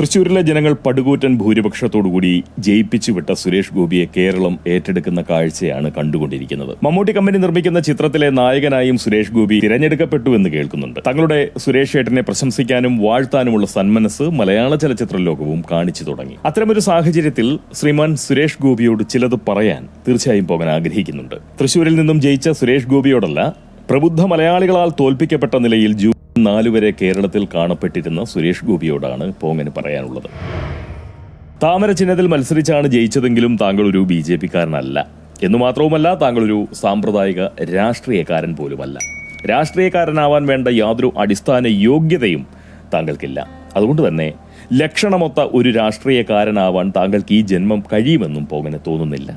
തൃശൂരിലെ ജനങ്ങൾ പടുകൂറ്റൻ ഭൂരിപക്ഷത്തോടുകൂടി ജയിപ്പിച്ചു വിട്ട സുരേഷ് ഗോപിയെ കേരളം ഏറ്റെടുക്കുന്ന കാഴ്ചയാണ് കണ്ടുകൊണ്ടിരിക്കുന്നത്. മമ്മൂട്ടി കമ്പനി നിർമ്മിക്കുന്ന ചിത്രത്തിലെ നായകനായും സുരേഷ് ഗോപി തിരഞ്ഞെടുക്കപ്പെട്ടു എന്ന് കേൾക്കുന്നുണ്ട്. തങ്ങളുടെ സുരേഷ് ഏട്ടനെ പ്രശംസിക്കാനും വാഴ്ത്താനുമുള്ള സന്മനസ് മലയാള ചലച്ചിത്ര ലോകവും കാണിച്ചു തുടങ്ങി. അത്തരമൊരു സാഹചര്യത്തിൽ ശ്രീമാൻ സുരേഷ് ഗോപിയോട് ചിലത് പറയാൻ തീർച്ചയായും പോകാൻ ആഗ്രഹിക്കുന്നുണ്ട്. തൃശൂരിൽ നിന്നും ജയിച്ച സുരേഷ് ഗോപിയോടല്ല പ്രബുദ്ധ മലയാളികളാൽ തോൽപ്പിക്കപ്പെട്ട നിലയിൽ ജൂൺ നാല് വരെ കേരളത്തിൽ കാണപ്പെട്ടിരുന്ന സുരേഷ് ഗോപിയോടാണ് പോങ്ങന് പറയാനുള്ളത്. താമര ചിഹ്നത്തിൽ മത്സരിച്ചാണ് ജയിച്ചതെങ്കിലും താങ്കൾ ഒരു ബി ജെ പിക്കാരനല്ല. എന്നു മാത്രവുമല്ല താങ്കൾ ഒരു സാമ്പ്രദായിക രാഷ്ട്രീയക്കാരൻ പോലുമല്ല. രാഷ്ട്രീയക്കാരനാവാൻ വേണ്ട യാതൊരു അടിസ്ഥാന യോഗ്യതയും താങ്കൾക്കില്ല. അതുകൊണ്ട് തന്നെ ലക്ഷണമൊത്ത ഒരു രാഷ്ട്രീയക്കാരനാവാൻ താങ്കൾക്ക് ഈ ജന്മം കഴിയുമെന്നും പോങ്ങന് തോന്നുന്നില്ല.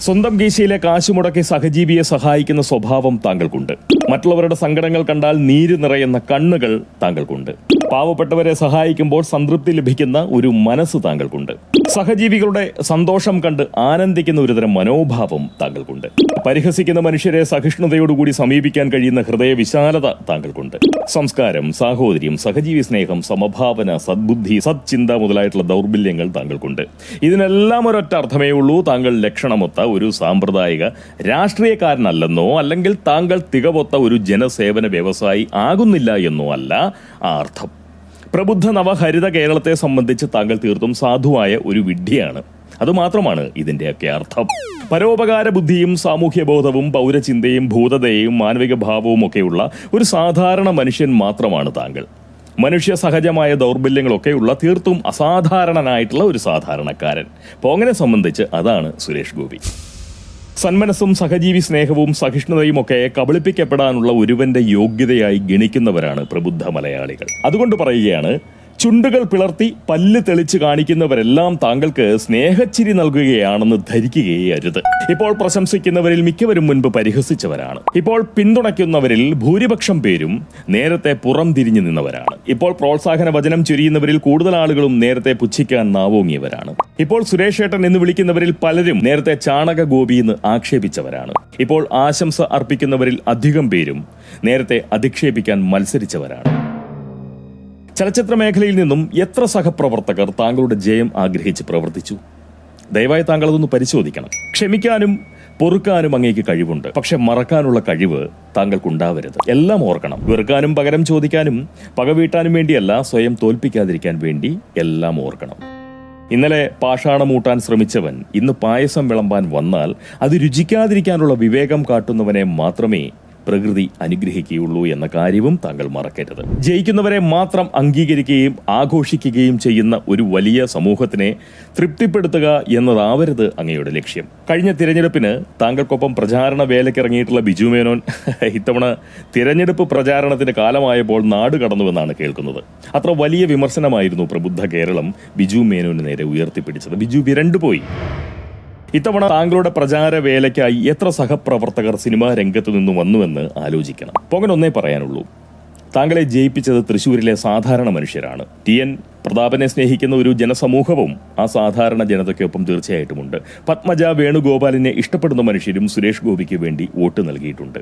സ്വന്തം കീശയിലെ കാശ് മുടക്കി സഹജീവിയെ സഹായിക്കുന്ന സ്വഭാവം താങ്കൾക്കുണ്ട്. മറ്റുള്ളവരുടെ സങ്കടങ്ങൾ കണ്ടാൽ നീര് നിറയുന്ന കണ്ണുകൾ താങ്കൾക്കുണ്ട്. പാവപ്പെട്ടവരെ സഹായിക്കുമ്പോൾ സംതൃപ്തി ലഭിക്കുന്ന ഒരു മനസ്സ് താങ്കൾക്കുണ്ട്. സഹജീവികളുടെ സന്തോഷം കണ്ട് ആനന്ദിക്കുന്ന ഒരുതരം മനോഭാവം താങ്കൾക്കുണ്ട്. പരിഹസിക്കുന്ന മനുഷ്യരെ സഹിഷ്ണുതയോടുകൂടി സമീപിക്കാൻ കഴിയുന്ന ഹൃദയ വിശാലത താങ്കൾക്കുണ്ട്. സംസ്കാരം സാഹോദര്യം സഹജീവി സ്നേഹം സമഭാവന സദ്ബുദ്ധി സത്ചിന്ത മുതലായിട്ടുള്ള ദൗർബല്യങ്ങൾ താങ്കൾക്കുണ്ട്. ഇതിനെല്ലാം ഒരൊറ്റ അർത്ഥമേ ഉള്ളൂ. താങ്കൾ ലക്ഷണമൊത്ത ഒരു സാമ്പ്രദായിക രാഷ്ട്രീയക്കാരനല്ലെന്നോ അല്ലെങ്കിൽ താങ്കൾ തികവൊത്ത ഒരു ജനസേവന വ്യവസായി ആകുന്നില്ല എന്നോ അല്ല ആ അർത്ഥം. പ്രബുദ്ധ നവഹരിത കേരളത്തെ സംബന്ധിച്ച് താങ്കൾ തീർത്തും സാധുവായ ഒരു വിഡ്ഢിയാണ്. അതുമാത്രമാണ് ഇതിന്റെയൊക്കെ അർത്ഥം. പരോപകാര ബുദ്ധിയും സാമൂഹ്യ ബോധവും പൗരചിന്തയും ഭൂതതയും മാനവിക ഭാവവും ഒക്കെയുള്ള ഒരു സാധാരണ മനുഷ്യൻ മാത്രമാണ് താങ്കൾ. മനുഷ്യ സഹജമായ ദൗർബല്യങ്ങളൊക്കെയുള്ള തീർത്തും അസാധാരണനായിട്ടുള്ള ഒരു സാധാരണക്കാരൻ. പോങ്ങനെ സംബന്ധിച്ച് അതാണ് സുരേഷ് ഗോപി. സന്മനസ്സും സഹജീവി സ്നേഹവും സഹിഷ്ണുതയും ഒക്കെ കബളിപ്പിക്കപ്പെടാനുള്ള ഒരുവന്റെ യോഗ്യതയായി ഗണിക്കുന്നവരാണ് പ്രബുദ്ധ മലയാളികൾ. അതുകൊണ്ട് പറയുകയാണ് ചുണ്ടുകൾ പിളർത്തി പല്ല് തെളിച്ച് കാണിക്കുന്നവരെല്ലാം താങ്കൾക്ക് സ്നേഹച്ചിരി നൽകുകയാണെന്ന് ധരിക്കുകയേ അരുത് ഇപ്പോൾ പ്രശംസിക്കുന്നവരിൽ മിക്കവരും മുൻപ് പരിഹസിച്ചവരാണ്. ഇപ്പോൾ പിന്തുണയ്ക്കുന്നവരിൽ ഭൂരിപക്ഷം പേരും നേരത്തെ പുറം തിരിഞ്ഞു നിന്നവരാണ്. ഇപ്പോൾ പ്രോത്സാഹന വചനം ചൊരിയുന്നവരിൽ കൂടുതൽ ആളുകളും നേരത്തെ പുച്ഛിക്കാൻ നാവോങ്ങിയവരാണ്. ഇപ്പോൾ സുരേഷ് ഏട്ടൻ എന്ന് വിളിക്കുന്നവരിൽ പലരും നേരത്തെ ചാണക ഗോപി എന്ന് ആക്ഷേപിച്ചവരാണ്. ഇപ്പോൾ ആശംസ അർപ്പിക്കുന്നവരിൽ അധികം പേരും നേരത്തെ അധിക്ഷേപിക്കാൻ മത്സരിച്ചവരാണ്. ചലച്ചിത്ര മേഖലയിൽ നിന്നും എത്ര സഹപ്രവർത്തകർ താങ്കളുടെ ജയം ആഗ്രഹിച്ച് പ്രവർത്തിച്ചു? ദയവായി താങ്കൾ അതൊന്ന് പരിശോധിക്കണം. ക്ഷമിക്കാനും പൊറുക്കാനും അങ്ങേക്ക് കഴിവുണ്ട്. പക്ഷെ മറക്കാനുള്ള കഴിവ് താങ്കൾക്കുണ്ടാവരുത്. എല്ലാം ഓർക്കണം. വെറുക്കാനും പകരം ചോദിക്കാനും പക വീട്ടാനും വേണ്ടിയല്ല സ്വയം തോൽപ്പിക്കാതിരിക്കാൻ വേണ്ടി എല്ലാം ഓർക്കണം. ഇന്നലെ പാഷാണമൂട്ടാൻ ശ്രമിച്ചവൻ ഇന്ന് പായസം വിളമ്പാൻ വന്നാൽ അത് രുചിക്കാതിരിക്കാനുള്ള വിവേകം കാട്ടുന്നവനെ മാത്രമേ പ്രകൃതി അനുഗ്രഹിക്കുകയുള്ളൂ എന്ന കാര്യവും താങ്കൾ മറക്കരുത്. ജയിക്കുന്നവരെ മാത്രം അംഗീകരിക്കുകയും ആഘോഷിക്കുകയും ചെയ്യുന്ന ഒരു വലിയ സമൂഹത്തിനെ തൃപ്തിപ്പെടുത്തുക എന്നതാവരുത് അങ്ങയുടെ ലക്ഷ്യം. കഴിഞ്ഞ തിരഞ്ഞെടുപ്പിന് താങ്കൾക്കൊപ്പം പ്രചാരണ വേലക്കിറങ്ങിയിട്ടുള്ള ബിജു മേനോൻ ഇത്തവണ തിരഞ്ഞെടുപ്പ് പ്രചാരണത്തിന് കാലമായപ്പോൾ നാട് കടന്നുവെന്നാണ് കേൾക്കുന്നത്. അത്ര വലിയ വിമർശനമായിരുന്നു പ്രബുദ്ധ കേരളം ബിജു മേനോന് നേരെ ഉയർത്തിപ്പിടിച്ചത്. ബിജു വിരണ്ടുപോയി. ഇത്തവണ താങ്കളുടെ പ്രചാര വേലയ്ക്കായി എത്ര സഹപ്രവർത്തകർ സിനിമാ രംഗത്ത് നിന്ന് വന്നുവെന്ന് ആലോചിക്കണം. പൊങ്ങനൊന്നേ പറയാനുള്ളൂ. താങ്കളെ ജയിപ്പിച്ചത് തൃശൂരിലെ സാധാരണ മനുഷ്യരാണ്. ടി എൻ പ്രതാപനെ സ്നേഹിക്കുന്ന ഒരു ജനസമൂഹവും ആ സാധാരണ ജനതയ്ക്കൊപ്പം തീർച്ചയായിട്ടുമുണ്ട്. പത്മജ വേണുഗോപാലിനെ ഇഷ്ടപ്പെടുന്ന മനുഷ്യരും സുരേഷ് ഗോപിക്ക് വേണ്ടി വോട്ട് നൽകിയിട്ടുണ്ട്.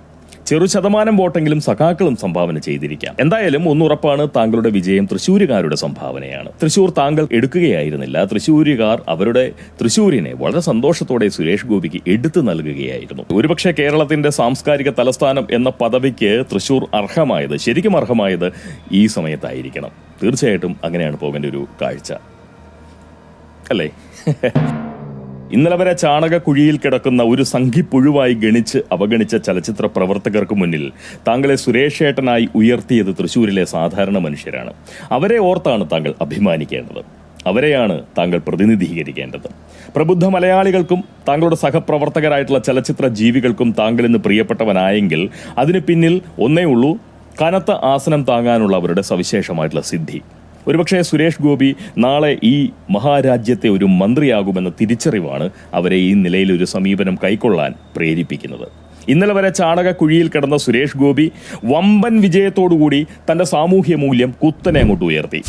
ചെറു ശതമാനം വോട്ടെങ്കിലും സഖാക്കളും സംഭാവന ചെയ്തിരിക്കാം. എന്തായാലും ഒന്നുറപ്പാണ് താങ്കളുടെ വിജയം തൃശ്ശൂരുകാരുടെ സംഭാവനയാണ്. തൃശൂർ താങ്കൾ എടുക്കുകയായിരുന്നില്ല. തൃശ്ശൂരുകാർ അവരുടെ തൃശ്ശൂരിനെ വളരെ സന്തോഷത്തോടെ സുരേഷ് ഗോപിക്ക് എടുത്തു നൽകുകയായിരുന്നു. ഒരുപക്ഷെ കേരളത്തിന്റെ സാംസ്കാരിക തലസ്ഥാനം എന്ന പദവിക്ക് തൃശൂർ അർഹമായത് ശരിക്കും അർഹമായത് ഈ സമയത്തായിരിക്കണം. തീർച്ചയായിട്ടും അങ്ങനെയാണ് പോകേണ്ട ഒരു കാഴ്ച. അല്ലേ? ഇന്നലെ വരെ ചാണകക്കുഴിയിൽ കിടക്കുന്ന ഒരു സംഘിപ്പുഴുവായി ഗണിച്ച് അവഗണിച്ച ചലച്ചിത്ര പ്രവർത്തകർക്ക് മുന്നിൽ താങ്കളെ സുരേഷേട്ടനായി ഉയർത്തിയത് തൃശൂരിലെ സാധാരണ മനുഷ്യരാണ്. അവരെ ഓർത്താണ് താങ്കൾ അഭിമാനിക്കേണ്ടത്. അവരെയാണ് താങ്കൾ പ്രതിനിധീകരിക്കേണ്ടത്. പ്രബുദ്ധ മലയാളികൾക്കും താങ്കളുടെ സഹപ്രവർത്തകരായിട്ടുള്ള ചലച്ചിത്ര ജീവികൾക്കും താങ്കൾ ഇന്ന് പ്രിയപ്പെട്ടവനായെങ്കിൽ അതിന് പിന്നിൽ ഒന്നേ ഉള്ളൂ കനത്ത ആസനം താങ്ങാനുള്ള അവരുടെ സവിശേഷമായിട്ടുള്ള സിദ്ധി. ഒരുപക്ഷെ സുരേഷ് ഗോപി നാളെ ഈ മഹാരാജ്യത്തെ ഒരു മന്ത്രിയാകുമെന്ന തിരിച്ചറിവാണ് അവരെ ഈ നിലയിൽ ഒരു സമീപനം കൈക്കൊള്ളാൻ പ്രേരിപ്പിക്കുന്നത്. ഇന്നലെ വരെ ചാണക കുഴിയിൽ കിടന്ന സുരേഷ് ഗോപി വമ്പൻ വിജയത്തോടുകൂടി തന്റെ സാമൂഹ്യ മൂല്യം കുത്തനെ അങ്ങോട്ട് ഉയർത്തി.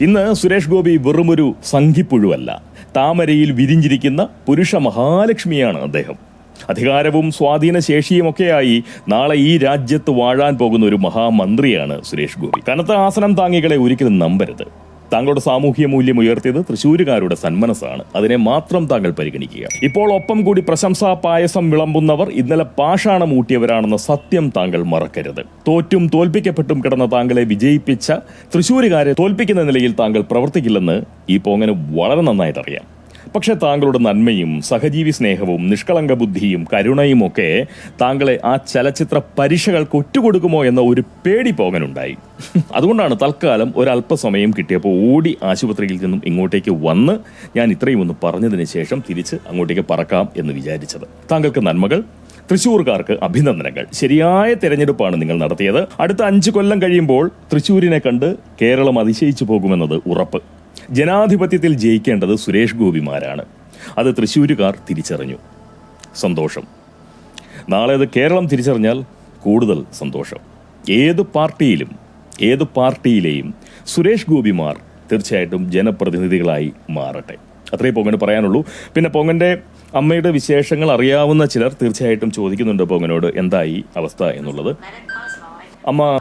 ഇന്ന് സുരേഷ് ഗോപി വെറുമൊരു സംഘിപ്പുഴുവല്ല. താമരയിൽ വിരിഞ്ഞിരിക്കുന്ന പുരുഷ മഹാലക്ഷ്മിയാണ് അദ്ദേഹം. അധികാരവും സ്വാധീന ശേഷിയുമൊക്കെയായി നാളെ ഈ രാജ്യത്ത് വാഴാൻ പോകുന്ന ഒരു മഹാമന്ത്രിയാണ് സുരേഷ് ഗോപി. കനത്ത ആസനം താങ്ങികളെ ഒരിക്കലും നമ്പരുത്. താങ്കളുടെ സാമൂഹ്യ മൂല്യം ഉയർത്തിയത് തൃശ്ശൂരുകാരുടെ സന്മനസ്സാണ്. അതിനെ മാത്രം താങ്കൾ പരിഗണിക്കുക. ഇപ്പോൾ ഒപ്പം കൂടി പ്രശംസാ പായസം വിളമ്പുന്നവർ ഇന്നലെ പാഷാണം ഊട്ടിയവരാണെന്ന സത്യം താങ്കൾ മറക്കരുത്. തോറ്റും തോൽപ്പിക്കപ്പെട്ടും കിടന്ന താങ്കളെ വിജയിപ്പിച്ച തൃശ്ശൂരുകാരെ തോൽപ്പിക്കുന്ന നിലയിൽ താങ്കൾ പ്രവർത്തിക്കില്ലെന്ന് ഈ പോങ്ങന് വളരെ നന്നായിട്ട് അറിയാം പക്ഷെ താങ്കളുടെ നന്മയും സഹജീവി സ്നേഹവും നിഷ്കളങ്ക ബുദ്ധിയും കരുണയും ഒക്കെ താങ്കളെ ആ ചലച്ചിത്ര പരീക്ഷകൾക്ക് ഒറ്റുകൊടുക്കുമോ എന്ന ഒരു പേടി പോകാനുണ്ടായി. അതുകൊണ്ടാണ് തൽക്കാലം ഒരല്പസമയം കിട്ടിയപ്പോൾ ഓടി ആശുപത്രിയിൽ നിന്നും ഇങ്ങോട്ടേക്ക് വന്ന് ഞാൻ ഇത്രയും ഒന്ന് പറഞ്ഞതിന് ശേഷം തിരിച്ച് അങ്ങോട്ടേക്ക് പറക്കാം എന്ന് വിചാരിച്ചത്. താങ്കൾക്ക് നന്മകൾ തൃശൂർക്കാർക്ക് അഭിനന്ദനങ്ങൾ. ശരിയായ തെരഞ്ഞെടുപ്പാണ് നിങ്ങൾ നടത്തിയത്. അടുത്ത അഞ്ചു കൊല്ലം കഴിയുമ്പോൾ തൃശ്ശൂരിനെ കണ്ട് കേരളം അതിശയിച്ചു പോകുമെന്നത് ഉറപ്പ്. ജനാധിപത്യത്തിൽ ജയിക്കേണ്ടത് സുരേഷ് ഗോപിമാരാണ്. അത് തൃശ്ശൂരുകാർ തിരിച്ചറിഞ്ഞു. സന്തോഷം. നാളെ അത് കേരളം തിരിച്ചറിഞ്ഞാൽ കൂടുതൽ സന്തോഷം. ഏത് പാർട്ടിയിലും ഏത് പാർട്ടിയിലെയും സുരേഷ് ഗോപിമാർ തീർച്ചയായിട്ടും ജനപ്രതിനിധികളായി മാറട്ടെ. അത്രേ പൊങ്ങന് പറയാനുള്ളൂ. പിന്നെ പൊങ്ങന്റെ അമ്മയുടെ വിശേഷങ്ങൾ അറിയാവുന്ന ചിലർ തീർച്ചയായിട്ടും ചോദിക്കുന്നുണ്ട് പൊങ്ങനോട്. എന്തായി അവസ്ഥ എന്നുള്ളത്? അമ്മ